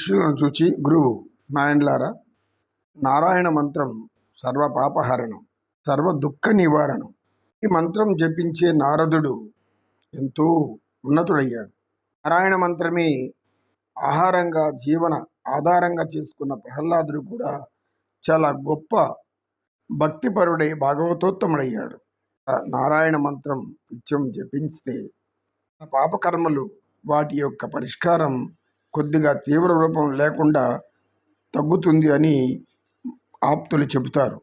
శుచి గురువు నాయన్లారా నారాయణ మంత్రం సర్వ పాపహరణం సర్వ దుఃఖ నివారణం ఈ మంత్రం జపించే నారదుడు ఎంతో ఉన్నతుడయ్యాడు. నారాయణ మంత్రమే ఆహారంగా జీవన ఆధారంగా చేసుకున్న ప్రహ్లాదుడు కూడా చాలా గొప్ప భక్తిపరుడై భాగవతోత్తముడయ్యాడు. నారాయణ మంత్రం నిత్యం జపించితే పాపకర్మలు వాటి యొక్క పరిష్కారం కొద్దిగా తీవ్ర రూపం లేకుండా తగ్గుతుంది అని ఆప్తులు చెబుతారు.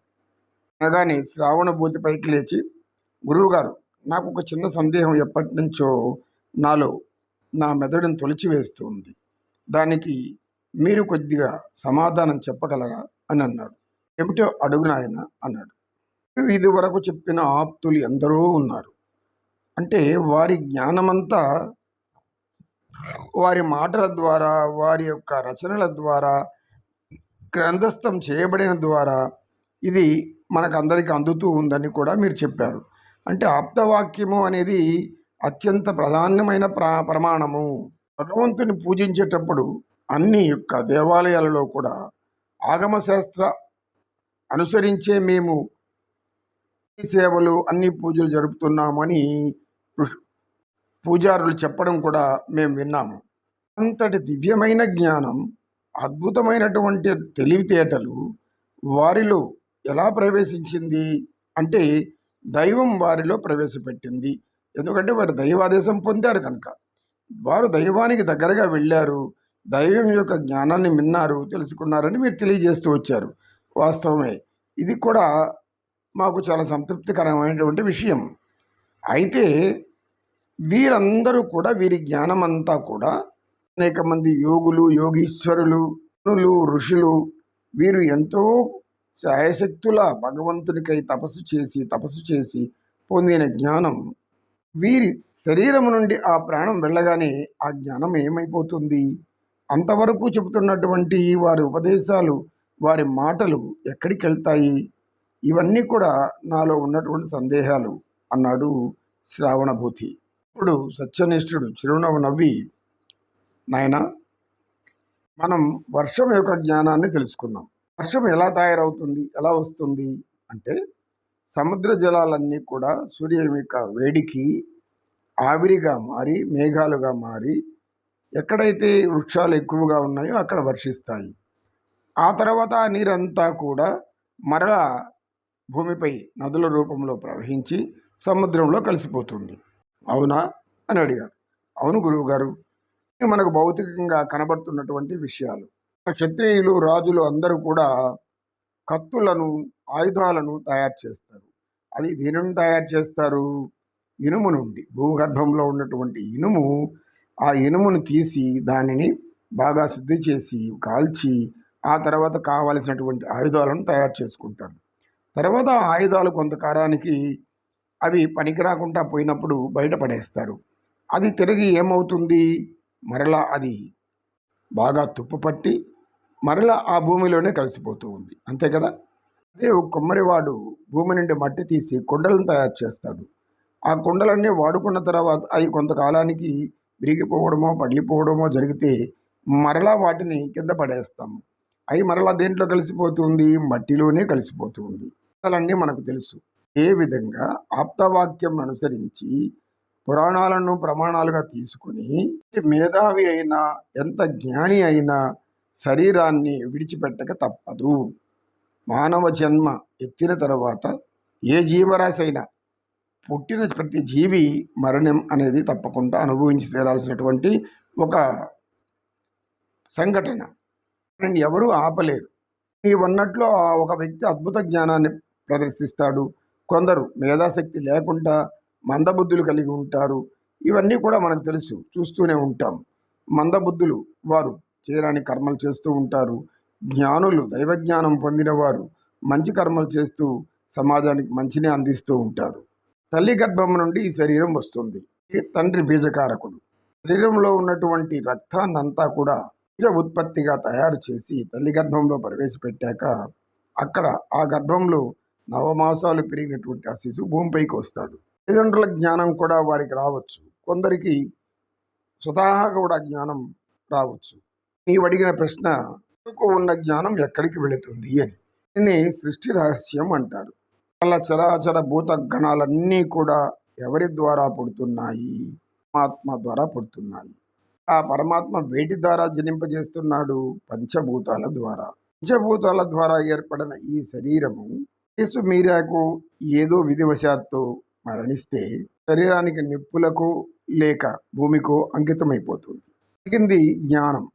అనగానే శ్రావణ భూతి పైకి లేచి గురువుగారు నాకు ఒక చిన్న సందేహం ఎప్పటి నుంచో నాలో నా మెదడును తొలిచివేస్తూ ఉంది దానికి మీరు కొద్దిగా సమాధానం చెప్పగలరా? అని అన్నాడు. ఏమిటో అడుగునాయన అన్నాడు. ఇది వరకు చెప్పిన ఆప్తులు ఎందరో ఉన్నారు. అంటే వారి జ్ఞానమంతా వారి మాటల ద్వారా వారి యొక్క రచనల ద్వారా గ్రంథస్థం చేయబడిన ద్వారా ఇది మనకందరికీ అందుతూ ఉందని కూడా మీరు చెప్పారు. అంటే ఆప్తవాక్యము అనేది అత్యంత ప్రధానమైన ప్రా ప్రమాణము. భగవంతుని పూజించేటప్పుడు అన్ని యొక్క దేవాలయాలలో కూడా ఆగమశాస్త్ర అనుసరించే మేము ఈ సేవలు అన్ని పూజలు జరుపుతున్నామని పూజారులు చెప్పడం కూడా మేము విన్నాము. అంతటి దివ్యమైన జ్ఞానం అద్భుతమైనటువంటి తెలివితేటలు వారిలో ఎలా ప్రవేశించింది అంటే దైవం వారిలో ప్రవేశపెట్టింది. ఎందుకంటే వారు దైవాదేశం పొందారు కనుక. వారు దైవానికి దగ్గరగా వెళ్ళారు. దైవం యొక్క జ్ఞానాన్ని విన్నారు తెలుసుకున్నారని మీరు తెలియజేస్తూ వచ్చారు. వాస్తవమే. ఇది కూడా మాకు చాలా సంతృప్తికరమైనటువంటి విషయం. అయితే వీరందరూ కూడా వీరి జ్ఞానమంతా కూడా అనేక మంది యోగులు యోగీశ్వరులు ఋషులు వీరు ఎంతో శాయశక్తుల భగవంతునికై తపస్సు చేసి తపస్సు చేసి పొందిన జ్ఞానం. వీరి శరీరం నుండి ఆ ప్రాణం వెళ్ళగానే ఆ జ్ఞానం ఏమైపోతుంది? అంతవరకు చెబుతున్నటువంటి వారి ఉపదేశాలు వారి మాటలు ఎక్కడికి వెళ్తాయి? ఇవన్నీ కూడా నాలో ఉన్నటువంటి సందేహాలు అన్నాడు శ్రావణభూతి. ఇప్పుడు సత్యనిష్ఠుడు చిరునవ్వు నవ్వి నాయన మనం వర్షం యొక్క జ్ఞానాన్ని తెలుసుకున్నాం. వర్షం ఎలా తయారవుతుంది? ఎలా వస్తుంది? అంటే సముద్ర జలాలన్నీ కూడా సూర్యుని యొక్క వేడికి ఆవిరిగా మారి మేఘాలుగా మారి ఎక్కడైతే వృక్షాలు ఎక్కువగా ఉన్నాయో అక్కడ వర్షిస్తాయి. ఆ తర్వాత ఆ నీరంతా కూడా మరలా భూమిపై నదుల రూపంలో ప్రవహించి సముద్రంలో కలిసిపోతుంది. అవునా? అని అడిగాడు. అవును గురువుగారు మనకు భౌతికంగా కనబడుతున్నటువంటి విషయాలు. క్షత్రియులు రాజులు అందరూ కూడా కత్తులను ఆయుధాలను తయారు చేస్తారు. అది దేని నుండి తయారు చేస్తారు? ఇనుము నుండి. భూగర్భంలో ఉన్నటువంటి ఇనుము ఆ ఇనుమును తీసి దానిని బాగా శుద్ధి చేసి కాల్చి ఆ తర్వాత కావలసినటువంటి ఆయుధాలను తయారు చేసుకుంటారు. తర్వాత ఆయుధాలు కొంతకాలానికి అవి పనికి రాకుండా పోయినప్పుడు బయటపడేస్తారు అది తిరిగి ఏమవుతుంది? మరలా అది బాగా తుప్పుపట్టి మరలా ఆ భూమిలోనే కలిసిపోతూ ఉంది. అంతే కదా? అదే ఒక కుమ్మరివాడు భూమి నుండి మట్టి తీసి కుండలను తయారు చేస్తాడు. ఆ కుండలన్నీ వాడుకున్న తర్వాత అవి కొంతకాలానికి విరిగిపోవడమో పగిలిపోవడమో జరిగితే మరలా వాటిని కింద పడేస్తాము అవి మరలా దేంట్లో కలిసిపోతుంది? మట్టిలోనే కలిసిపోతుంది. అన్నీ మనకు తెలుసు. ఏ విధంగా ఆప్తవాక్యం అనుసరించి పురాణాలను ప్రమాణాలుగా తీసుకుని మేధావి అయినా ఎంత జ్ఞాని అయినా శరీరాన్ని విడిచిపెట్టక తప్పదు. మానవ జన్మ ఎత్తిన తర్వాత ఏ జీవరాశి అయినా పుట్టిన ప్రతి జీవి మరణం అనేది తప్పకుండా అనుభవించి తీరాల్సినటువంటి ఒక సంఘటన. ఎవరూ ఆపలేరు. నీవన్నట్లు ఒక వ్యక్తి అద్భుత జ్ఞానాన్ని ప్రదర్శిస్తాడు. కొందరు మేధాశక్తి లేకుండా మందబుద్ధులు కలిగి ఉంటారు. ఇవన్నీ కూడా మనకు తెలుసు. చూస్తూనే ఉంటాం. మందబుద్ధులు వారు చేయరాని కర్మలు చేస్తూ ఉంటారు. జ్ఞానులు దైవజ్ఞానం పొందిన వారు మంచి కర్మలు చేస్తూ సమాజానికి మంచిని అందిస్తూ ఉంటారు. తల్లి గర్భం నుండి ఈ శరీరం వస్తుంది. తండ్రి బీజకారకుడు. శరీరంలో ఉన్నటువంటి రక్తాన్నంతా కూడా బీజ ఉత్పత్తిగా తయారు చేసి తల్లి గర్భంలో ప్రవేశపెట్టాక అక్కడ ఆ గర్భంలో నవమాసాలు పెరిగినటువంటి ఆ శిశువు భూమిపైకి వస్తాడు. తల్లిదండ్రుల జ్ఞానం కూడా వారికి రావచ్చు. కొందరికి స్వతహాగా కూడా జ్ఞానం రావచ్చు. నీవు అడిగిన ప్రశ్న ఉన్న జ్ఞానం ఎక్కడికి వెళుతుంది అని. దీన్ని సృష్టి రహస్యం అంటారు. వాళ్ళ చరాచర భూత గణాలన్నీ కూడా ఎవరి ద్వారా పుడుతున్నాయి? పరమాత్మ ద్వారా పుడుతున్నాయి. ఆ పరమాత్మ వేటి ద్వారా జనింపజేస్తున్నాడు? పంచభూతాల ద్వారా. పంచభూతాల ద్వారా ఏర్పడిన ఈ శరీరము యేసు మీరాకు ఏదో విధివశాత్తు మరణిస్తే శరీరానికి నిప్పులకు లేక భూమికో అంకితమైపోతుంది. మిగిలింది జ్ఞానం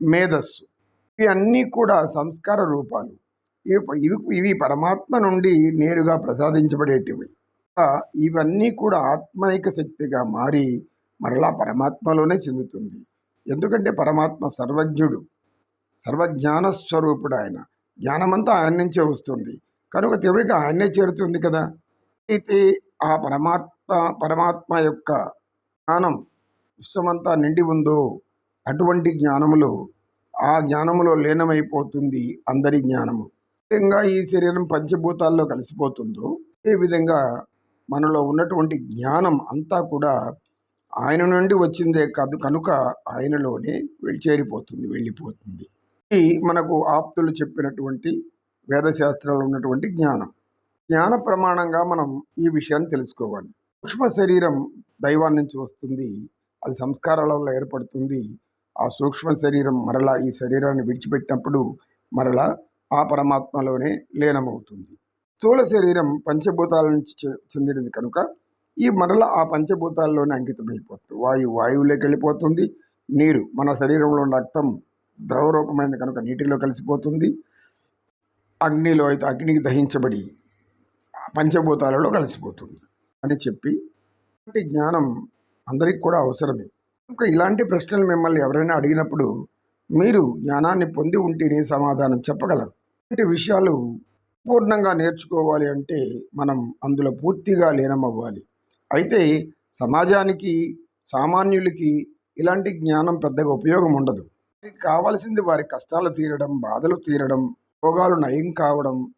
మేధస్సు. ఇవి అన్నీ కూడా సంస్కార రూపాలు. ఇవి ఇవి ఇవి పరమాత్మ నుండి నేరుగా ప్రసాదించబడేటివి. ఇవన్నీ కూడా ఆత్మైక శక్తిగా మారి మరలా పరమాత్మలోనే చెందుతుంది. ఎందుకంటే పరమాత్మ సర్వజ్ఞుడు సర్వజ్ఞాన స్వరూపుడు ఆయన. జ్ఞానమంతా ఆయన నుంచే వస్తుంది. కనుక చివరికి ఆయనే చేరుతుంది కదా. అయితే ఆ పరమాత్మ పరమాత్మ యొక్క జ్ఞానం. విశ్వమంతా నిండి ఉందో అటువంటి జ్ఞానములో ఆ జ్ఞానములో లీనమైపోతుంది అందరి జ్ఞానము. విధంగా ఈ శరీరం పంచభూతాల్లో కలిసిపోతుందో ఏ విధంగా మనలో ఉన్నటువంటి జ్ఞానం అంతా కూడా ఆయన నుండి వచ్చిందే కాదు కనుక ఆయనలోనే వెళ్ళి చేరిపోతుంది వెళ్ళిపోతుంది. ఇది మనకు ఆప్తులు చెప్పినటువంటి వేదశాస్త్రంలో ఉన్నటువంటి జ్ఞానం. జ్ఞాన ప్రమాణంగా మనం ఈ విషయాన్ని తెలుసుకోవాలి. సూక్ష్మ శరీరం దైవాన్ని నుంచి వస్తుంది. అది సంస్కారాల వల్ల ఏర్పడుతుంది. ఆ సూక్ష్మ శరీరం మరలా ఈ శరీరాన్ని విడిచిపెట్టినప్పుడు మరలా ఆ పరమాత్మలోనే లీనమవుతుంది. స్థూల శరీరం పంచభూతాల నుంచి చె- చెందినది కనుక ఈ మరల ఆ పంచభూతాల్లోనే అంకితమైపోతుంది. వాయు వాయువులోకి వెళ్ళిపోతుంది. నీరు మన శరీరంలో ఉన్న రక్తం ద్రవ రూపమైనది కనుక నీటిలో కలిసిపోతుంది. అగ్నిలో అయితే అగ్నికి దహించబడి పంచభూతాలలో కలిసిపోతుంది అని చెప్పి ఇలాంటి జ్ఞానం అందరికి కూడా అవసరమే. ఇంకా ఇలాంటి ప్రశ్నలు మిమ్మల్ని ఎవరైనా అడిగినప్పుడు మీరు జ్ఞానాన్ని పొంది ఉంటేనే సమాధానం చెప్పగలరు. ఇలాంటి విషయాలు పూర్ణంగా నేర్చుకోవాలి అంటే మనం అందులో పూర్తిగా లీనమవ్వాలి. అయితే సమాజానికి సామాన్యులకి ఇలాంటి జ్ఞానం పెద్దగా ఉపయోగం ఉండదు. కావాల్సింది వారి కష్టాలు తీరడం బాధలు తీరడం రోగాలు నయం కావడం?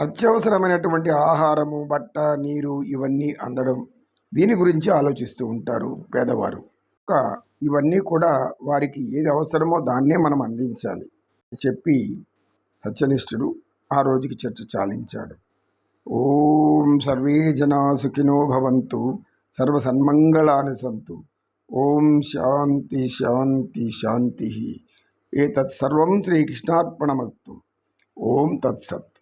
అత్యవసరమైనటువంటి ఆహారము బట్ట నీరు ఇవన్నీ అందడం. దీని గురించి ఆలోచిస్తూ ఉంటారు పేదవారు. ఇవన్నీ కూడా వారికి ఏది అవసరమో దాన్నే మనం అందించాలి అని చెప్పి సత్యనిష్ఠుడు ఆ రోజుకి చర్చ చాలించాడు. ఓం సర్వే జనా సుఖినో భవంతు సర్వ సన్మంగళాని సంతు. ఓం శాంతి శాంతి శాంతి. ఏతత్ సర్వం శ్రీకృష్ణార్పణమస్తు. ఓం తత్సత్